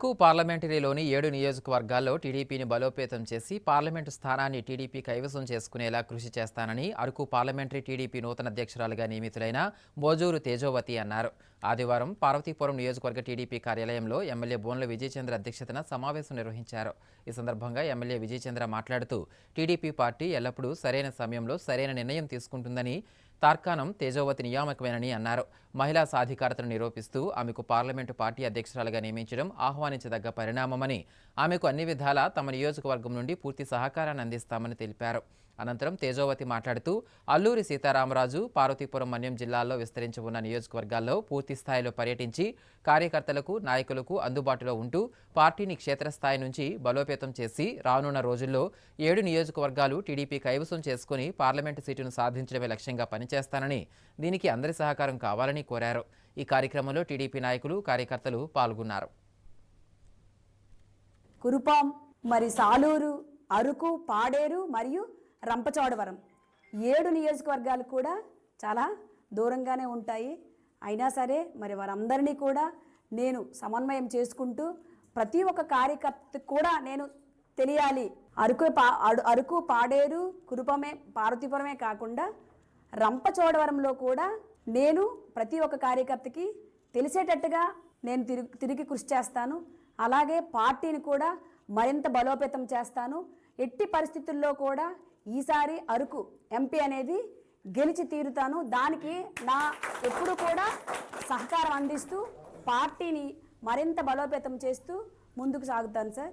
కు పార్లమెంటరీలోని ఏడు నియోజకవర్గాల్లో టీడీపీని బలోపేతం చేసి పార్లమెంటు స్థానాన్ని టీడీపీ కైవసం చేసుకునేలా కృషి చేస్తానని అరకు పార్లమెంటరీ టీడీపీ నూతన అధ్యక్షురాలుగా నియమితులైన బోజూరు తేజోవతి అన్నారు. ఆదివారం పార్వతీపురం నియోజకవర్గ టీడీపీ కార్యాలయంలో ఎమ్మెల్యే బోన్ల విజయచంద్ర అధ్యక్షతన సమావేశం నిర్వహించారు. ఈ సందర్భంగా ఎమ్మెల్యే విజయచంద్ర మాట్లాడుతూ టీడీపీ పార్టీ ఎల్లప్పుడూ సరైన సమయంలో సరైన నిర్ణయం తీసుకుంటుందని తార్కాణం తేజోవతి నియామకమేనని అన్నారు. మహిళా సాధికారతను నిరూపిస్తూ ఆమెకు పార్లమెంటు పార్టీ అధ్యక్షురాలుగా నియమించడం ఆహ్వానించదగ్గ పరిణామమని ఆమెకు అన్ని విధాలా తమ నియోజకవర్గం నుండి పూర్తి సహకారాన్ని అందిస్తామని తెలిపారు. అనంతరం తేజోవతి మాట్లాడుతూ అల్లూరి సీతారామరాజు పార్వతీపురం మన్యం జిల్లాల్లో విస్తరించి ఉన్న నియోజకవర్గాల్లో పూర్తి స్థాయిలో పర్యటించి కార్యకర్తలకు నాయకులకు అందుబాటులో ఉంటూ పార్టీని క్షేత్రస్థాయి నుంచి బలోపేతం చేసి రానున్న రోజుల్లో ఏడు నియోజకవర్గాలు టీడీపీ కైవసం చేసుకుని పార్లమెంటు సీటును సాధించడమే లక్ష్యంగా పనిచేస్తానని దీనికి అందరి సహకారం కావాలని కోరారు. ఈ కార్యక్రమంలో టీడీపీ నాయకులు కార్యకర్తలు పాల్గొన్నారు. కురుపాం మరి సాలూరు అరకు పాడేరు మరియు రంపచోడవరం. ఏడు నియోజకవర్గాలు కూడా చాలా దూరంగానే ఉంటాయి. అయినా సరే మరి వారందరినీ కూడా నేను సమన్వయం చేసుకుంటూ ప్రతి ఒక్క కార్యకర్త కూడా నేను తెలియాలి. అరకు పా అడు- అరకు పాడేరు కురుపమే పార్వతీపురమే కాకుండా రంపచోడవరంలో కూడా నేను ప్రతి ఒక్క కార్యకర్తకి తెలిసేటట్టుగా నేను తిరిగి తిరిగి కృషి చేస్తాను. అలాగే పార్టీని కూడా మరింత బలోపేతం చేస్తాను. ఎట్టి పరిస్థితుల్లో కూడా ఈసారి అరకు ఎంపీ అనేది గెలిచి తీరుతాను. దానికి నా ఎప్పుడు కూడా సహకారం అందిస్తూ పార్టీని మరింత బలోపేతం చేస్తూ ముందుకు సాగుతాను సార్.